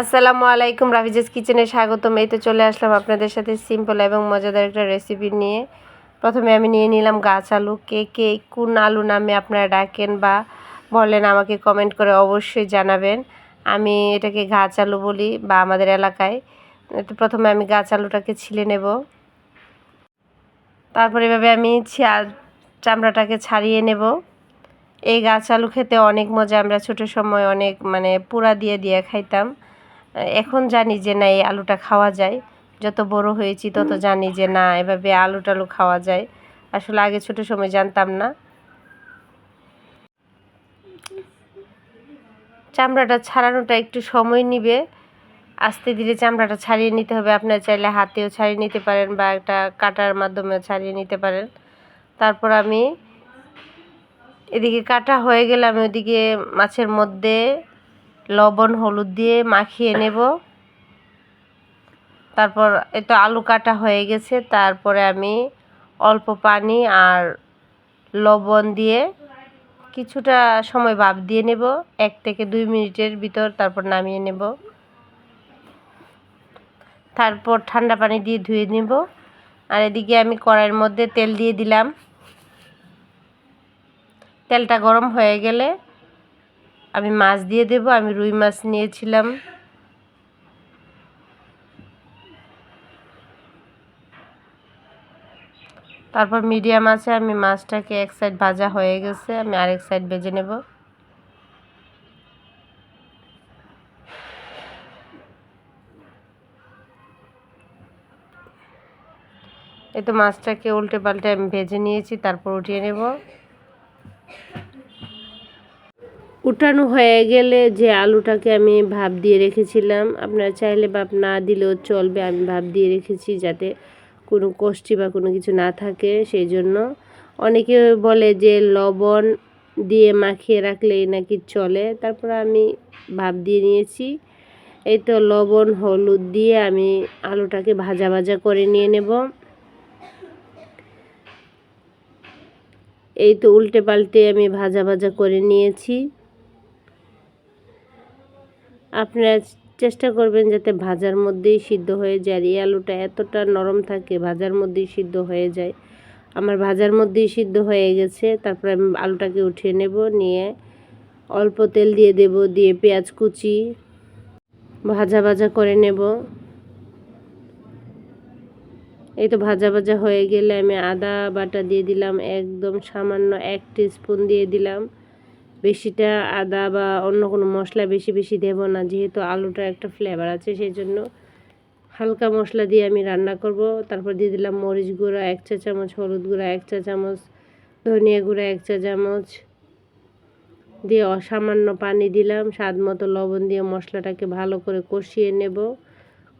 আসসালামু আলাইকুম, রাফিজেস কিচেনে স্বাগতম। এই তো চলে আসলাম আপনাদের সাথে সিম্পল এবং মজাদার একটা রেসিপি নিয়ে। প্রথমে আমি নিয়ে নিলাম গাছ আলু। কে কে, কোন আলু নামে আপনারা ডাকেন বা বলেন আমাকে কমেন্ট করে অবশ্যই জানাবেন। আমি এটাকে গাছ আলু বলি বা আমাদের এলাকায়। তো প্রথমে আমি গাছ আলুটাকে ছিলে নেব। তারপর এভাবে আমি চামড়াটাকে ছাড়িয়ে নেব। এই গাছ আলু খেতে অনেক মজা। আমরা ছোটো সময় অনেক মানে পুরা দিয়ে দিয়ে খাইতাম। এখন জানি যে না, এই আলুটা খাওয়া যায়। যত বড় হয়েছি তত জানি যে না, এভাবে আলু টালু খাওয়া যায়। আসলে আগে ছোটো সময় জানতাম না। চামড়াটা ছাড়ানোটা একটু সময় নিবে। আস্তে ধীরে চামড়াটা ছাড়িয়ে নিতে হবে। আপনার চাইলে হাতেও ছাড়িয়ে নিতে পারেন বা একটা কাটার মাধ্যমেও ছাড়িয়ে নিতে পারেন। তারপর আমি এদিকে কাটা হয়ে গেলে আমি ওদিকে মাছের মধ্যে লবণ, হলুদ দিয়ে মাখিয়ে নেব। তারপর এতো আলু কাটা হয়ে গেছে। তারপরে আমি অল্প পানি আর লবণ দিয়ে কিছুটা সময় ভাপ দিয়ে নেব। এক থেকে দুই মিনিটের ভিতর তারপর নামিয়ে নেব। তারপর ঠান্ডা পানি দিয়ে ধুয়ে নেব। আর এদিকে আমি কড়াইয়ের মধ্যে তেল দিয়ে দিলাম। তেলটা গরম হয়ে গেলে আমি মাছ দিয়ে দেব, আমি রুই মাছ নিয়েছিলাম। তারপর মিডিয়াম আছে, আমি মাছটাকে এক সাইড ভাজা হয়ে গেছে, আমি আরেক সাইড ভেজে নেব। এই তো মাছটাকে উল্টে পাল্টে আমি ভেজে নিয়েছি, তারপর উঠিয়ে নেব। উঠানো হয়ে গেলে যে আলুটাকে আমি ভাপ দিয়ে রেখেছিলাম, আপনারা চাইলে ভাপ না দিলেও চলবে, আমি ভাপ দিয়ে রেখেছি যাতে কোনো কষ্টি বা কোনো কিছু না থাকে সেই জন্য অনেকে বলে যে লবণ দিয়ে মাখিয়ে রাখলেই নাকি চলে, তারপর আমি ভাপ দিয়ে নিয়েছি। এই তো লবণ, হলুদ দিয়ে আমি আলুটাকে ভাজা ভাজা করে নিয়ে নেব। এই তো উল্টে পাল্টে আমি ভাজা ভাজা করে নিয়েছি। আপনারা চেষ্টা করবেন যাতে ভাজার মধ্যেই সিদ্ধ হয়ে যায়। এই আলুটা এতটা নরম থাকে, ভাজার মধ্যেই সিদ্ধ হয়ে যায়। আমার ভাজার মধ্যেই সিদ্ধ হয়ে গেছে। তারপরে আমি আলুটাকে উঠিয়ে নেব, নিয়ে অল্প তেল দিয়ে দেব, দিয়ে পেঁয়াজ কুচি ভাজা ভাজা করে নেব। এই তো ভাজা ভাজা হয়ে গেলে আমি আদা বাটা দিয়ে দিলাম, একদম সামান্য এক স্পুন দিয়ে দিলাম। বেশিটা আদা বা অন্য কোনো মশলা বেশি বেশি দেব না, যেহেতু আলুটা একটা ফ্লেভার আছে সেই জন্য হালকা মশলা দিয়ে আমি রান্না করব। তারপর দিয়ে দিলাম মরিচ গুঁড়া, এক চা চামচ হলুদ গুঁড়া, এক চা চামচ ধনিয়া গুঁড়া, এক চা চামচ দিয়ে অসামান্য পানি দিলাম। স্বাদ মতো লবণ দিয়ে মশলাটাকে ভালো করে কষিয়ে নেব।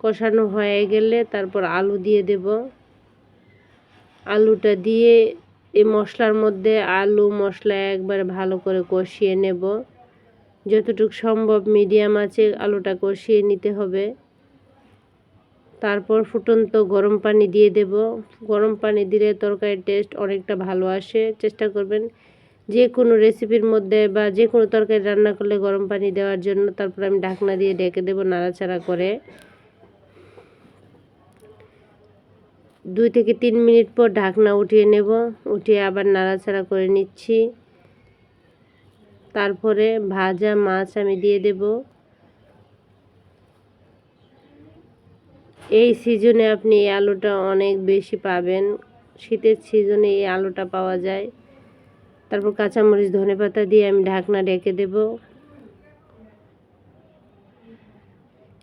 কষানো হয়ে গেলে তারপর আলু দিয়ে দেব। আলুটা দিয়ে এই মশলার মধ্যে আলু মশলা একবারে ভালো করে কষিয়ে নেব। যতটুকু সম্ভব মিডিয়াম আছে আলুটা কষিয়ে নিতে হবে। তারপর ফুটন্ত গরম পানি দিয়ে দেব। গরম পানি দিলে তরকারির টেস্ট অনেকটা ভালো আসে। চেষ্টা করবেন যে কোনো রেসিপির মধ্যে বা যে কোনো তরকারি রান্না করলে গরম পানি দেওয়ার জন্য। তারপর আমি ঢাকনা দিয়ে ডেকে দেবো নাড়াচাড়া করে। দুই থেকে তিন মিনিট পর ঢাকনা উঠিয়ে নেব, উঠিয়ে আবার নাড়াচাড়া করে নিচ্ছি। তারপরে ভাজা মাছ আমি দিয়ে দেব। এই সিজনে আপনি এই আলুটা অনেক বেশি পাবেন। শীতের সিজনে এই আলুটা পাওয়া যায়। তারপর কাঁচামরিচ ধনে পাতা দিয়ে আমি ঢাকনা ঢেকে দেব।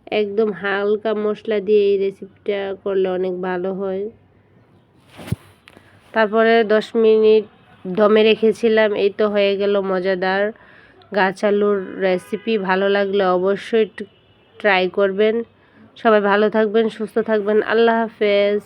একদম হালকা মশলা দিয়ে এই রেসিপিটা করলে অনেক ভালো হয়। তারপরে দশ মিনিট দমে রেখেছিলাম, এই তো হয়ে গেল মজাদার। গাছ আলুর রেসিপি ভালো লাগলে অবশ্যই ট্রাই করবেন। সবাই ভালো থাকবেন, সুস্থ থাকবেন, আল্লাহ হাফেজ।